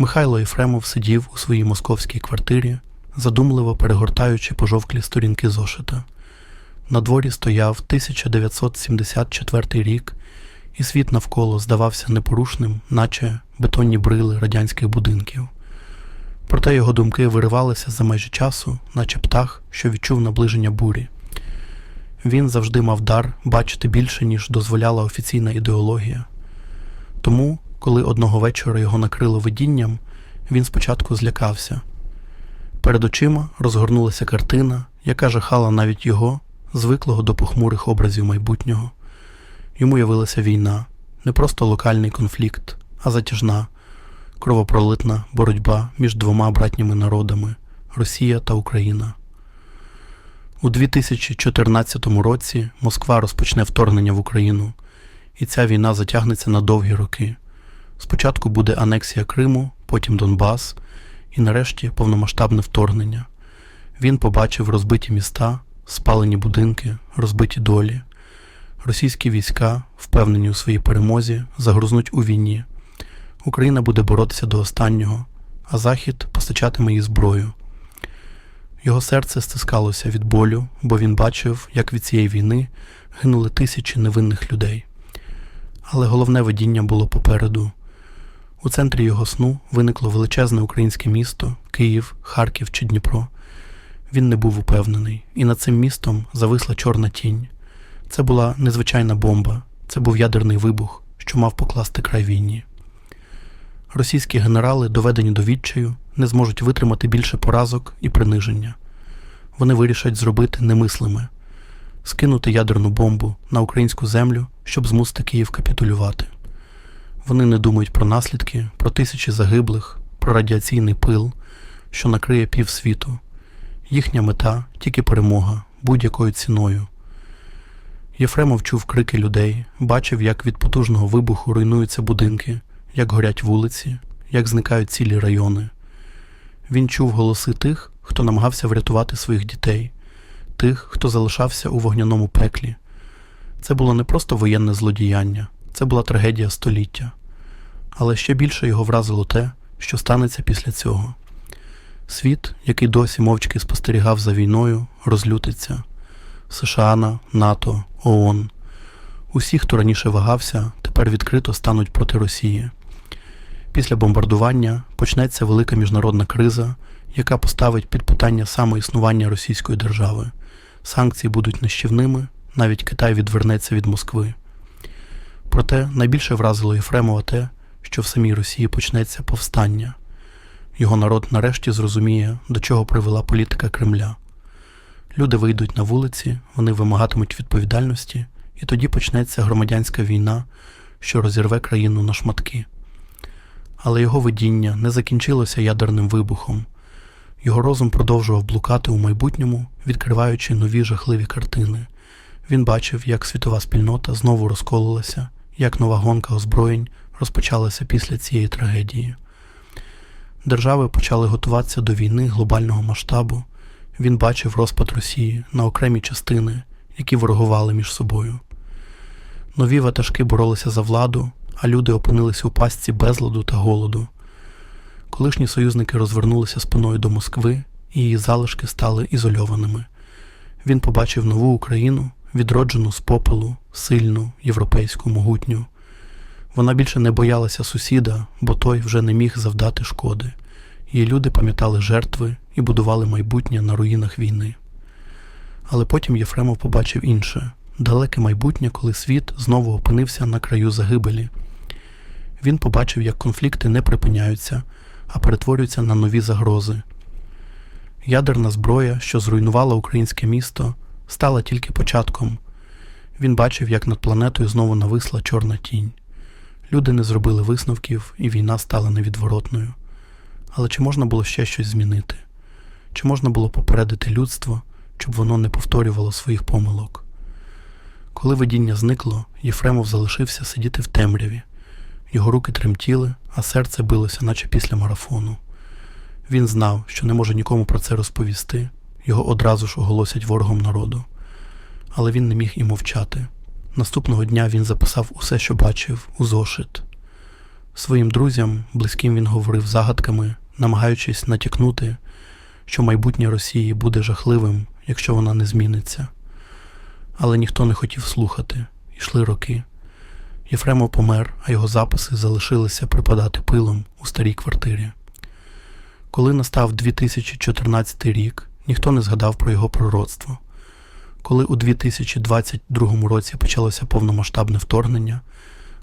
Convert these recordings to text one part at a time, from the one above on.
Михайло Єфремов сидів у своїй московській квартирі, задумливо перегортаючи пожовклі сторінки зошита. На дворі стояв 1974 рік, і світ навколо здавався непорушним, наче бетонні брили радянських будинків. Проте його думки виривалися за межі часу, наче птах, що відчув наближення бурі. Він завжди мав дар бачити більше, ніж дозволяла офіційна ідеологія. Тому, коли одного вечора його накрило видінням, він спочатку злякався. Перед очима розгорнулася картина, яка жахала навіть його, звиклого до похмурих образів майбутнього. Йому явилася війна, не просто локальний конфлікт, а затяжна, кровопролитна боротьба між двома братніми народами Росія та Україна. У 2014 році Москва розпочне вторгнення в Україну, і ця війна затягнеться на довгі роки. Спочатку буде анексія Криму, потім Донбас, і нарешті повномасштабне вторгнення. Він побачив розбиті міста, спалені будинки, розбиті долі. Російські війська, впевнені у своїй перемозі, загрузнуть у війні. Україна буде боротися до останнього, а Захід постачатиме їй зброю. Його серце стискалося від болю, бо він бачив, як від цієї війни гинули тисячі невинних людей. Але головне видіння було попереду. У центрі його сну виникло величезне українське місто Київ, Харків чи Дніпро. Він не був упевнений, і над цим містом зависла чорна тінь. Це була незвичайна бомба, це був ядерний вибух, що мав покласти край війні. Російські генерали, доведені до відчаю, не зможуть витримати більше поразок і приниження. Вони вирішать зробити немислиме скинути ядерну бомбу на українську землю, щоб змусити Київ капітулювати. Вони не думають про наслідки, про тисячі загиблих, про радіаційний пил, що накриє півсвіту. Їхня мета тільки перемога будь-якою ціною. Єфремов чув крики людей, бачив, як від потужного вибуху руйнуються будинки, як горять вулиці, як зникають цілі райони. Він чув голоси тих, хто намагався врятувати своїх дітей, тих, хто залишався у вогняному пеклі. Це було не просто воєнне злодіяння, це була трагедія століття. Але ще більше його вразило те, що станеться після цього. Світ, який досі мовчки спостерігав за війною, розлютиться. США, НАТО, ООН. Усі, хто раніше вагався, тепер відкрито стануть проти Росії. Після бомбардування почнеться велика міжнародна криза, яка поставить під питання самоіснування Російської держави. Санкції будуть нищівними, навіть Китай відвернеться від Москви. Проте найбільше вразило Єфремова те, що в самій Росії почнеться повстання. Його народ нарешті зрозуміє, до чого привела політика Кремля. Люди вийдуть на вулиці, вони вимагатимуть відповідальності, і тоді почнеться громадянська війна, що розірве країну на шматки. Але його видіння не закінчилося ядерним вибухом. Його розум продовжував блукати у майбутньому, відкриваючи нові жахливі картини. Він бачив, як світова спільнота знову розкололася, як нова гонка озброєнь розпочалася після цієї трагедії. Держави почали готуватися до війни глобального масштабу. Він бачив розпад Росії на окремі частини, які ворогували між собою. Нові ватажки боролися за владу, а люди опинилися у пастці безладу та голоду. Колишні союзники розвернулися спиною до Москви, і її залишки стали ізольованими. Він побачив нову Україну, відроджену з попелу, сильну, європейську, могутню. Вона більше не боялася сусіда, бо той вже не міг завдати шкоди. Її люди пам'ятали жертви і будували майбутнє на руїнах війни. Але потім Єфремов побачив інше далеке майбутнє, коли світ знову опинився на краю загибелі. Він побачив, як конфлікти не припиняються, а перетворюються на нові загрози. Ядерна зброя, що зруйнувала українське місто, стала тільки початком. Він бачив, як над планетою знову нависла чорна тінь. Люди не зробили висновків, і війна стала невідворотною. Але чи можна було ще щось змінити? Чи можна було попередити людство, щоб воно не повторювало своїх помилок? Коли видіння зникло, Єфремов залишився сидіти в темряві. Його руки тремтіли, а серце билося, наче після марафону. Він знав, що не може нікому про це розповісти, його одразу ж оголосять ворогом народу. Але він не міг і мовчати. Наступного дня він записав усе, що бачив, у зошит. Своїм друзям, близьким він говорив загадками, намагаючись натякнути, що майбутнє Росії буде жахливим, якщо вона не зміниться. Але ніхто не хотів слухати, йшли роки. Єфремов помер, а його записи залишилися припадати пилом у старій квартирі. Коли настав 2014 рік, ніхто не згадав про його пророцтво. Коли у 2022 році почалося повномасштабне вторгнення,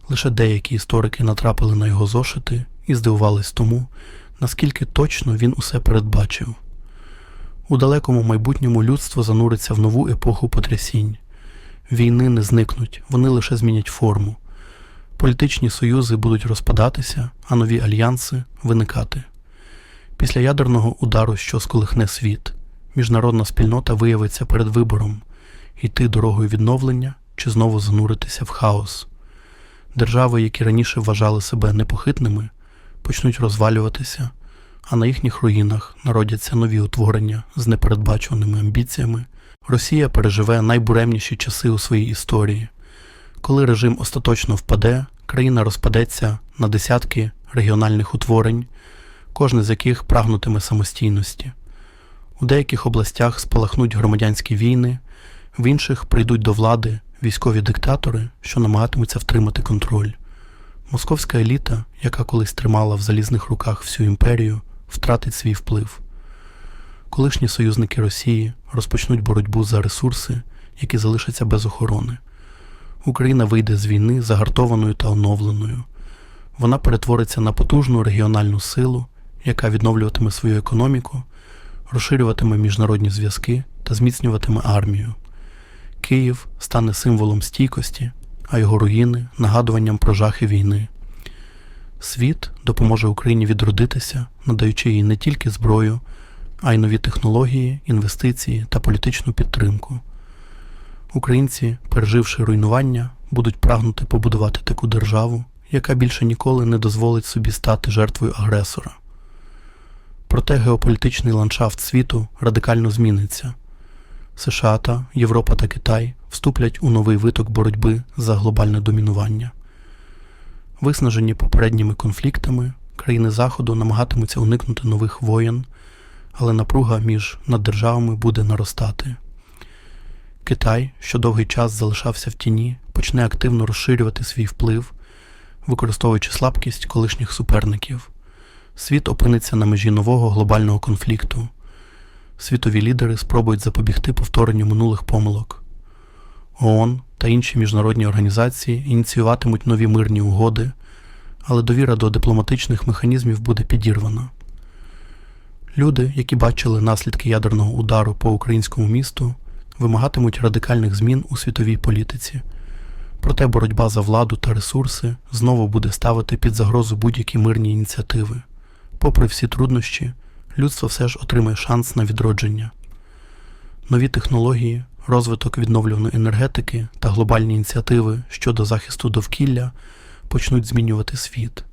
лише деякі історики натрапили на його зошити і здивувались тому, наскільки точно він усе передбачив. У далекому майбутньому людство зануриться в нову епоху потрясінь. Війни не зникнуть, вони лише змінять форму. Політичні союзи будуть розпадатися, а нові альянси виникати. Після ядерного удару, що сколихне світ, міжнародна спільнота виявиться перед вибором йти дорогою відновлення чи знову зануритися в хаос. Держави, які раніше вважали себе непохитними, почнуть розвалюватися, а на їхніх руїнах народяться нові утворення з непередбачуваними амбіціями. Росія переживе найбуремніші часи у своїй історії. Коли режим остаточно впаде, країна розпадеться на десятки регіональних утворень, кожне з яких прагнутиме самостійності. У деяких областях спалахнуть громадянські війни, в інших прийдуть до влади військові диктатори, що намагатимуться втримати контроль. Московська еліта, яка колись тримала в залізних руках всю імперію, втратить свій вплив. Колишні союзники Росії розпочнуть боротьбу за ресурси, які залишаться без охорони. Україна вийде з війни загартованою та оновленою. Вона перетвориться на потужну регіональну силу, яка відновлюватиме свою економіку, розширюватиме міжнародні зв'язки та зміцнюватиме армію. Київ стане символом стійкості, а його руїни нагадуванням про жахи війни. Світ допоможе Україні відродитися, надаючи їй не тільки зброю, а й нові технології, інвестиції та політичну підтримку. Українці, переживши руйнування, будуть прагнути побудувати таку державу, яка більше ніколи не дозволить собі стати жертвою агресора. Проте геополітичний ландшафт світу радикально зміниться. США та Європа та Китай вступлять у новий виток боротьби за глобальне домінування. Виснажені попередніми конфліктами, країни Заходу намагатимуться уникнути нових воєн, але напруга між наддержавами буде наростати. Китай, що довгий час залишався в тіні, почне активно розширювати свій вплив, використовуючи слабкість колишніх суперників. Світ опиниться на межі нового глобального конфлікту. Світові лідери спробують запобігти повторенню минулих помилок. ООН та інші міжнародні організації ініціюватимуть нові мирні угоди, але довіра до дипломатичних механізмів буде підірвана. Люди, які бачили наслідки ядерного удару по українському місту, вимагатимуть радикальних змін у світовій політиці. Проте боротьба за владу та ресурси знову буде ставити під загрозу будь-які мирні ініціативи. Попри всі труднощі, людство все ж отримає шанс на відродження. Нові технології, розвиток відновлюваної енергетики та глобальні ініціативи щодо захисту довкілля почнуть змінювати світ.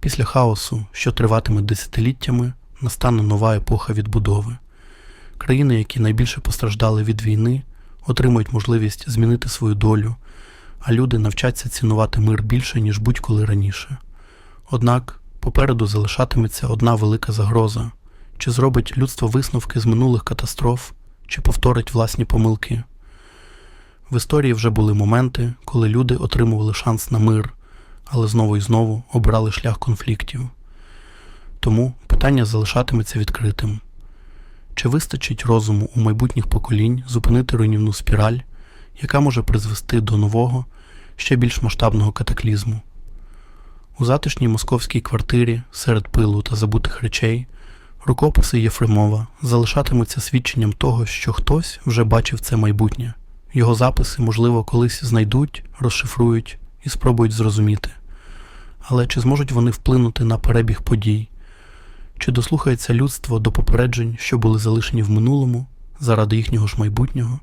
Після хаосу, що триватиме десятиліттями, настане нова епоха відбудови. Країни, які найбільше постраждали від війни, отримують можливість змінити свою долю, а люди навчаться цінувати мир більше, ніж будь-коли раніше. Однак попереду залишатиметься одна велика загроза чи зробить людство висновки з минулих катастроф, чи повторить власні помилки. В історії вже були моменти, коли люди отримували шанс на мир, але знову і знову обрали шлях конфліктів. Тому питання залишатиметься відкритим. Чи вистачить розуму у майбутніх поколінь зупинити руйнівну спіраль, яка може призвести до нового, ще більш масштабного катаклізму? У затишній московській квартирі серед пилу та забутих речей рукописи Єфремова залишатимуться свідченням того, що хтось вже бачив це майбутнє. Його записи, можливо, колись знайдуть, розшифрують і спробують зрозуміти. Але чи зможуть вони вплинути на перебіг подій? Чи дослухається людство до попереджень, що були залишені в минулому заради їхнього ж майбутнього?